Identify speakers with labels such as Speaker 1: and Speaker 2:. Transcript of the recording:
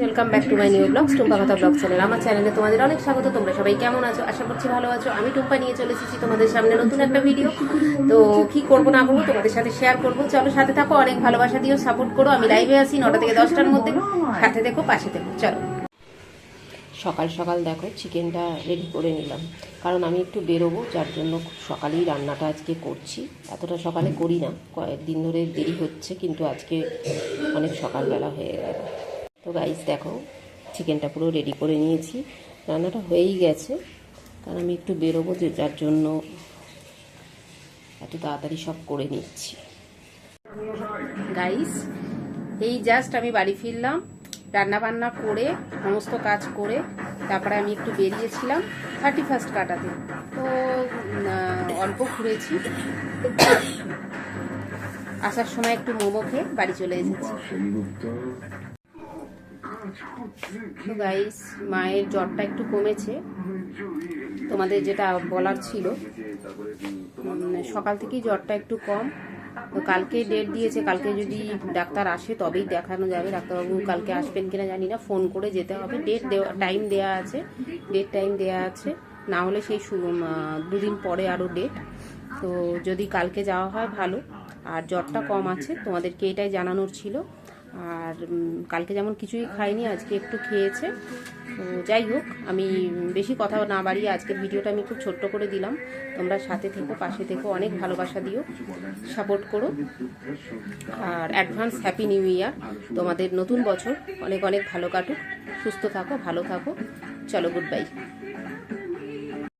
Speaker 1: Welcome back to my new blogs Tumpa কথা blog channel আমার চ্যানেলে তোমাদের অনেক স্বাগত, তোমরা সবাই কেমন আছো? আশা করছি ভালো আছো। আমি টুম্পা নিয়ে চলে এসেছি তোমাদের সামনে নতুন একটা ভিডিও তো কি করব, না করব, তোমাদের সাথে শেয়ার করব। চলো সাথে থাকো, অনেক ভালোবাসা দিও সাপোর্ট করো। আমি লাইভে আসি নটা থেকে দশটার মধ্যে। সাথে দেখো, পাশে দেখো। চলো। সকাল সকাল দেখো চিকেনটা রেডি করে নিলাম। কারণ আমি একটু বেরোবো, যার জন্য সকালেই রান্নাটা আজকে করছি। এতটা সকালে করি না। কয়েকদিন ধরে দেরি হচ্ছে, কিন্তু আজকে অনেক সকালবেলা হয়ে গেল। তো গাইস দেখো চিকেনটা পুরো রেডি করে নিয়েছি। রান্নাটা হয়েই গেছে। কারণ আমি একটু বেরোবো, যে যার জন্য এত তাড়াতাড়ি সব করে নিচ্ছি। গাইস এই জাস্ট আমি বাড়ি ফিরলাম রান্না বান্না করে, সমস্ত কাজ করে, তারপরে আমি একটু বেরিয়েছিলাম থার্টি ফার্স্ট কাটাতে। তো অল্প ঘুরেছি। আসার সময় একটু মোমো খেয়ে বাড়ি চলে এসেছি। তো গাইস মায়ের জ্বরটা একটু কমেছে। তোমাদের যেটা বলার ছিল উম, সকাল থেকেই জ্বরটা একটু কম। তো কালকে ডেট দিয়েছে কালকে যদি ডাক্তার আসে তবেই দেখানো যাবে। ডাক্তারবাবু কালকে আসবেন কিনা জানি না ফোন করে যেতে হবে। ডেট দেওয়া টাইম দেওয়া আছে ডেট টাইম দেওয়া আছে। না হলে সেই দুদিন পরে আরও ডেট তো যদি কালকে যাওয়া হয় ভালো। আর জ্বরটা কম আছে তোমাদেরকে এটাই জানানোর ছিল। আর কালকে যেমন কিছুই খাইনি, আজকে একটু খেয়েছে। তো যাই হোক, আমি বেশি কথা না বাড়িয়ে আজকের ভিডিওটা আমি খুব ছোট্ট করে দিলাম। তোমরা সাথে থেকো, পাশে থেকো, অনেক ভালোবাসা দিও, সাপোর্ট করো। আর অ্যাডভান্স হ্যাপি নিউ ইয়ার। তোমাদের নতুন বছর অনেক অনেক ভালো কাটুক। সুস্থ থাকো, ভালো থাকো। চলো, গুড বাই।